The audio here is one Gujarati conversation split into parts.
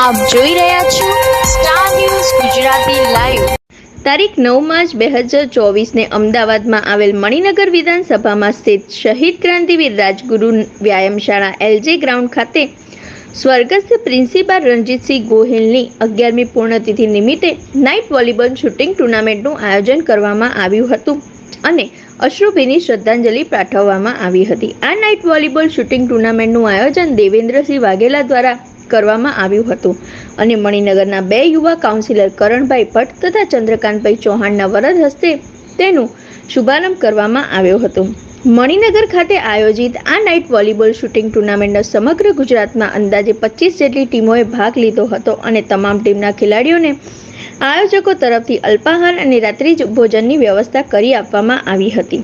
આપ જોઈ રહ્યા છો સ્ટાર ન્યૂઝ ગુજરાતી લાઈવ તારીખ નવ માર્ચ બે હજાર ચોવીસને અમદાવાદમાં આવેલ મણિનગર વિધાનસભામાં સ્થિત શહીદ ક્રાંતિવીર રાજગુરુ વ્યાયામશાળા એલજે ગ્રાઉન્ડ ખાતે સ્વર્ગસ્થ પ્રિન્સિપાલ રણજીતસિંહ ગોહિલની અગિયારમી પૂર્ણતિથિ નિમિત્તે નાઇટ વોલીબોલ શૂટિંગ ટુર્નામેન્ટનું આયોજન કરવામાં આવ્યું હતું અને અશ્રુભીની શ્રદ્ધાંજલિ પાઠવવામાં આવી હતી. આ નાઇટ વોલીબોલ શૂટિંગ ટુર્નામેન્ટનું આયોજન દેવેન્દ્રસિંહ વાઘેલા દ્વારા કરવામાં આવ્યું હતું. અને મણિનગરના બે યુવા કાઉન્સિલર કરણભાઈ ભટ્ટ તથા ચંદ્રકાંતભાઈ ચૌહાણના વરદ હસ્તે તેનું શુભારંભ કરવામાં આવ્યો હતો. મણિનગર ખાતે આયોજિત આ નાઇટ વોલીબોલ શૂટિંગ ટુર્નામેન્ટનો સમગ્ર ગુજરાતમાં અંદાજે પચીસ જેટલી ટીમોએ ભાગ લીધો હતો અને તમામ ટીમના ખેલાડીઓને આયોજકો તરફથી અલ્પાહાર અને રાત્રિ ભોજનની વ્યવસ્થા કરી આપવામાં આવી હતી.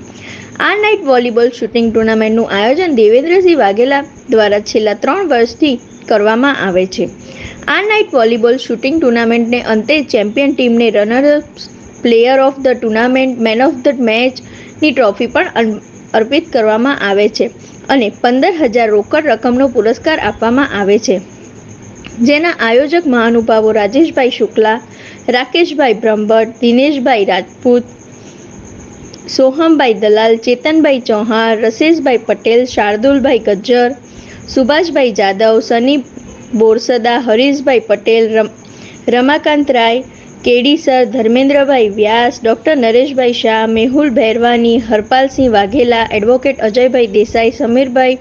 આ નાઇટ વોલીબોલ શૂટિંગ ટુર્નામેન્ટનું આયોજન દેવેન્દ્રસિંહ વાઘેલા દ્વારા છેલ્લા ત્રણ વર્ષથી કરવામાં આવે છે. આ નાઇટ વોલીબોલ શૂટિંગ ટુર્નામેન્ટને અંતે ચેમ્પિયન ટીમને runner player of the tournament man of the મેચની ટ્રોફી પણ અર્પિત કરવામાં આવે છે અને પંદર હજાર રોકડ રકમનો પુરસ્કાર આપવામાં આવે છે. જેના આયોજક મહાનુભાવો રાજેશભાઈ શુક્લા, રાકેશભાઈ બ્રહ્મભટ્ટ, દિનેશભાઈ રાજપૂત સોહમભાઈ દલાલ, ચેતનભાઈ ચૌહાણ, રસેશભાઈ પટેલ, શાર્દુલભાઈ ગજ્જર, સુભાષભાઈ જાદવ, સની બોરસદા, હરીશભાઈ પટેલ, રમ, Ramakant Rai, KD sir, Dharmendrabhai Vyas, doctor Nareshbhai Shah, Mehul ભૈરવાની, Harpalsinh Vaghela, advocate Ajaybhai Desai, સમીરભાઈ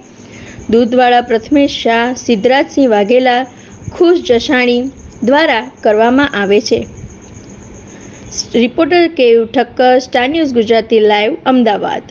દૂધવાળા, Prathamesh Shah, Siddhrajsinh Vaghela, Khush Jasani દ્વારા કરવામાં આવે છે. રિપોર્ટર કેવ Thakkar star news Gujarati live Ahmedabad.